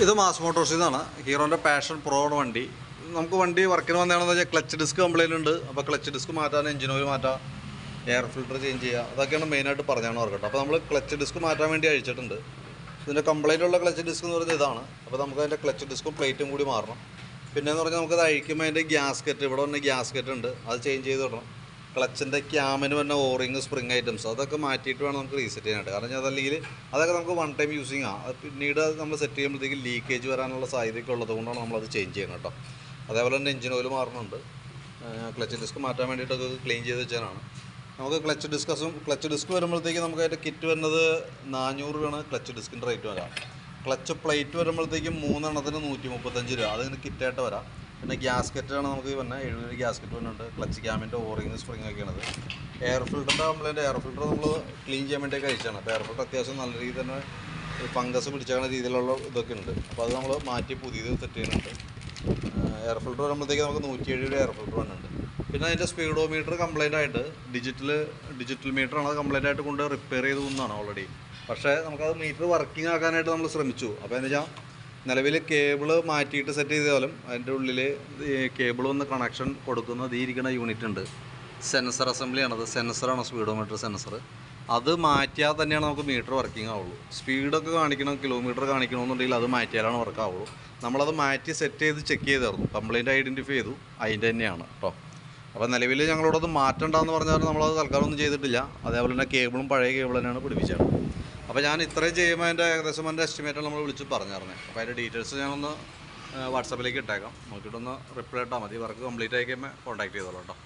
ഇത് മാസ് മോട്ടോഴ്സിൽ നിന്നാണ് ഹീറോന്റെ passion pro ആണ് വണ്ടി. നമുക്ക് വണ്ടി വർക്കിന് വന്നതാണെന്ന് വെച്ചാൽ ക്ലച്ച് ഡിസ്ക് കംപ്ലൈന്റ് ഉണ്ട് അപ്പോൾ ക്ലച്ച് ഡിസ്ക് മാറ്റാൻ എഞ്ചിൻ ഓയിൽ മാറ്റാം എയർ ഫിൽറ്റർ ചേഞ്ച് ചെയ്യുക അതൊക്കെയാണ് മെയിനായിട്ട് പറഞ്ഞാണ് ഓർക്കട്ടെ അപ്പോൾ നമ്മൾ ക്ലച്ച് ഡിസ്ക് മാറ്റാൻ വേണ്ടി അയച്ചിട്ടുണ്ട് ഇതിന്റെ കംപ്ലൈന്റ് ഉള്ള ക്ലച്ച് ഡിസ്ക് എന്ന് പറയുന്നത് ഇതാണ്. അപ്പോൾ നമുക്ക് അതിന്റെ ക്ലച്ച് ഡിസ്കും പ്ലേറ്റും കൂടി മാറണം. പിന്നെ എന്ന് പറഞ്ഞാൽ നമുക്കത് അഴിക്കുമ്പോൾ അതിന്റെ ഗ്യാസ്കറ്റ് ഇവിടെ വന്ന ഗ്യാസ്കറ്റ് ഉണ്ട്. അത് ചേഞ്ച് ചെയ്ത് വിടണം ക്ലച്ചിന്റെ ക്യാമിന് വന്ന ഓറിങ് സ്പ്രിങ് ഐറ്റംസ് അതൊക്കെ മാറ്റിയിട്ട് വേണം നമുക്ക് റീസെറ്റ് ചെയ്യാനായിട്ട്. കാരണം അതല്ലെങ്കിൽ അതൊക്കെ നമുക്ക് വൺ ടൈം യൂസിങ് അത് പിന്നീട് അത് നമ്മൾ സെറ്റ് ചെയ്യുമ്പോഴത്തേക്ക് ലീക്കേജ് വരാനുള്ള സാധ്യതയൊക്കെ ഉള്ളത് കൊണ്ടാണ് നമ്മളത് ചേഞ്ച് ചെയ്യുന്നത് കേട്ടോ. അതേപോലെ തന്നെ എഞ്ചിൻ ഓയിൽ മാറുന്നുണ്ട്. ക്ലച്ച് ഡിസ്ക് മാറ്റാൻ വേണ്ടിയിട്ടൊക്കെ ക്ലീൻ ചെയ്ത് വെച്ചാലാണ്. നമുക്ക് ക്ലച്ച് ഡിസ്കസും ക്ലച്ച് ഡിസ്ക് വരുമ്പോഴത്തേക്ക് നമുക്ക് അതിന്റെ കിറ്റ് വരുന്നത് നാനൂറ് രൂപയാണ് ക്ലച്ച് ഡിസ്കിന്റെ റേറ്റ് വരാം ക്ലച്ച് പ്ലേറ്റ് വരുമ്പോഴത്തേക്കും മൂന്നെണ്ണത്തിന് നൂറ്റി മുപ്പത്തഞ്ച് രൂപ. അതിന് കിറ്റായിട്ട് വരാം. പിന്നെ ഗ്യാസ്കറ്റാണ് നമുക്ക് വന്നെ എഴുപത് ഗ്യാസ്കറ്റ് വരുന്നുണ്ട് ക്ലച്ച് ക്യാമിന്റെ ഓറിങ് സ്പ്രിങ് ഒക്കെയാണത്. എയർ ഫിൽറ്ററിന്റെ കംപ്ലൈന്റ് എയർ ഫിൽറ്റർ നമ്മൾ ക്ലീൻ ചെയ്യാൻ വേണ്ടിയൊക്കെ അയച്ചാണ് അപ്പോൾ എയർ ഫിൽറ്റർ അത്യാവശ്യം നല്ല രീതിയിൽ തന്നെ ഫംഗസ് പിടിച്ചാകുന്ന രീതിയിലുള്ള ഇതൊക്കെ ഉണ്ട്. അപ്പോൾ അത് നമ്മൾ മാറ്റി പുതിയത് സെറ്റ് ചെയ്യുന്നുണ്ട്. എയർ ഫിൽറ്റർ വരുമ്പോഴത്തേക്ക് നമുക്ക് നൂറ്റി രൂപ എയർ ഫിൽറ്റർ വന്നിട്ടുണ്ട്. പിന്നെ അതിന്റെ സ്പീഡോ മീറ്റർ കംപ്ലൈന്റ് ആയിട്ട് ഡിജിറ്റൽ ഡിജിറ്റൽ മീറ്റർ ആണ് അത് കംപ്ലൈന്റ് ആയിട്ട് കൊണ്ട് റിപ്പയർ ചെയ്തു പോകുന്നതാണ് ഓൾറെഡി പക്ഷേ നമുക്കത് മീറ്റർ വർക്കിംഗ് ആക്കാനായിട്ട് നമ്മൾ ശ്രമിച്ചു. അപ്പോൾ എന്താ വെച്ചാൽ നിലവിൽ കേബിൾ മാറ്റിയിട്ട് സെറ്റ് ചെയ്താലും അതിന്റെ ഉള്ളിൽ കേബിൾ വന്ന് കണക്ഷൻ കൊടുക്കുന്ന ഈ ഇരിക്കുന്ന യൂണിറ്റ് ഉണ്ട്. സെൻസർ അസംബ്ലിയാണ് അത് സെൻസറാണ് സ്പീഡോമീറ്റർ സെൻസർ അത് മാറ്റിയാൽ തന്നെയാണ് നമുക്ക് മീറ്റർ വർക്കിംഗ് ആവുള്ളൂ. സ്പീഡൊക്കെ കാണിക്കണം കിലോമീറ്റർ കാണിക്കണമെന്നുണ്ടെങ്കിൽ അത് മാറ്റിയാലാണ് വർക്ക് ആവുള്ളൂ. നമ്മളത് മാറ്റി സെറ്റ് ചെയ്ത് ചെക്ക് ചെയ്തായിരുന്നു കംപ്ലയിന്റ് ഐഡന്റിഫൈ ചെയ്തു. അതിന്റെ തന്നെയാണ് കേട്ടോ അപ്പോൾ നിലവിൽ ഞങ്ങളോടത് മാറ്റണ്ടെന്ന് പറഞ്ഞാൽ നമ്മളത് തൽക്കാലം ഒന്നും ചെയ്തിട്ടില്ല. അതേപോലെ തന്നെ കേബിളും പഴയ കേബിൾ തന്നെയാണ് പിടിപ്പിച്ചത്. അപ്പോൾ ഞാൻ ഇത്രയും ചെയ്യുമ്പോൾ അതിന്റെ ഏകദേശം എന്റെ എസ്റ്റിമേറ്റ് നമ്മൾ വിളിച്ച് പറഞ്ഞിരുന്നത് അപ്പോൾ അതിന്റെ ഡീറ്റെയിൽസ് ഞാനൊന്ന് വാട്സാപ്പിലേക്ക് ഇട്ടേക്കാം. നോക്കിയിട്ടൊന്ന് റിപ്ലൈ ഇട്ടാൽ മതി. വർക്ക് കംപ്ലീറ്റ് ആയി കഴിയുമ്പോൾ കോൺടാക്ട് ചെയ്തോളൂ കേട്ടോ.